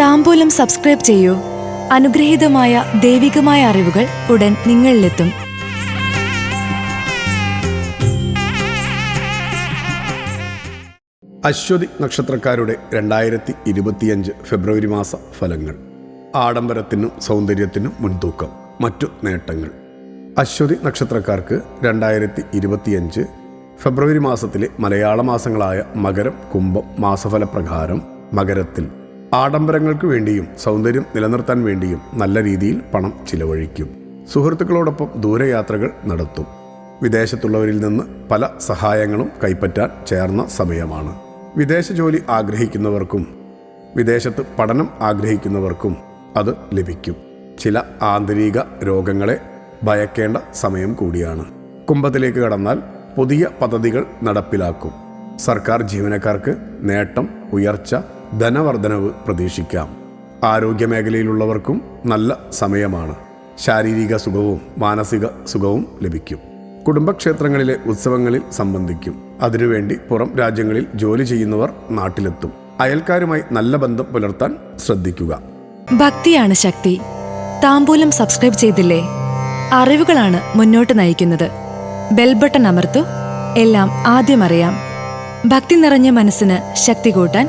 താമ്പൂലം subscribe ചെയ്യൂ. അനുഗ്രഹീതമായ ദൈവികമായ അറിവുകൾ ഉടൻ നിങ്ങളിലെത്തും. അശ്വതി നക്ഷത്രക്കാരുടെ രണ്ടായിരത്തി ഇരുപത്തിയഞ്ച് ഫെബ്രുവരി മാസ ഫലങ്ങൾ. ആഡംബരത്തിനും സൗന്ദര്യത്തിനും മുൻതൂക്കം. മറ്റു നേട്ടങ്ങൾ. അശ്വതി നക്ഷത്രക്കാർക്ക് രണ്ടായിരത്തി ഇരുപത്തിയഞ്ച് ഫെബ്രുവരി മാസത്തിലെ മലയാള മാസങ്ങളായ മകരം കുംഭം മാസഫലപ്രകാരം മകരത്തിൽ ആഡംബരങ്ങൾക്ക് വേണ്ടിയും സൗന്ദര്യം നിലനിർത്താൻ വേണ്ടിയും നല്ല രീതിയിൽ പണം ചിലവഴിക്കും. സുഹൃത്തുക്കളോടൊപ്പം ദൂരയാത്രകൾ നടത്തും. വിദേശത്തുള്ളവരിൽ നിന്ന് പല സഹായങ്ങളും കൈപ്പറ്റാൻ ചേർന്ന സമയമാണ്. വിദേശ ജോലി ആഗ്രഹിക്കുന്നവർക്കും വിദേശത്ത് പഠനം ആഗ്രഹിക്കുന്നവർക്കും അത് ലഭിക്കും. ചില ആന്തരിക രോഗങ്ങളെ ഭയക്കേണ്ട സമയം കൂടിയാണ്. കുംഭത്തിലേക്ക് കടന്നാൽ പുതിയ പദ്ധതികൾ നടപ്പിലാക്കും. സർക്കാർ ജീവനക്കാർക്ക് നേട്ടം ഉയർച്ച ധനവർദ്ധനവ് പ്രതീക്ഷിക്കാം. ആരോഗ്യമേഖലയിലുള്ളവർക്കും നല്ല സമയമാണ്. ശാരീരിക സുഖവും മാനസിക സുഖവും ലഭിക്കും. കുടുംബക്ഷേത്രങ്ങളിലെ ഉത്സവങ്ങളിൽ സംബന്ധിക്കും. അതിനുവേണ്ടി പുറം രാജ്യങ്ങളിൽ ജോലി ചെയ്യുന്നവർ നാട്ടിലെത്തും. അയൽക്കാരുമായി നല്ല ബന്ധം പുലർത്താൻ ശ്രദ്ധിക്കുക. ഭക്തിയാണ് ശക്തി. താമ്പൂലം സബ്സ്ക്രൈബ് ചെയ്തില്ലേ? അറിവുകളാണ് മുന്നോട്ട് നയിക്കുന്നത്. ബെൽബട്ടൺ അമർത്തു. എല്ലാം ആദ്യം അറിയാം. ഭക്തി നിറഞ്ഞ മനസ്സിന് ശക്തി കൂട്ടാൻ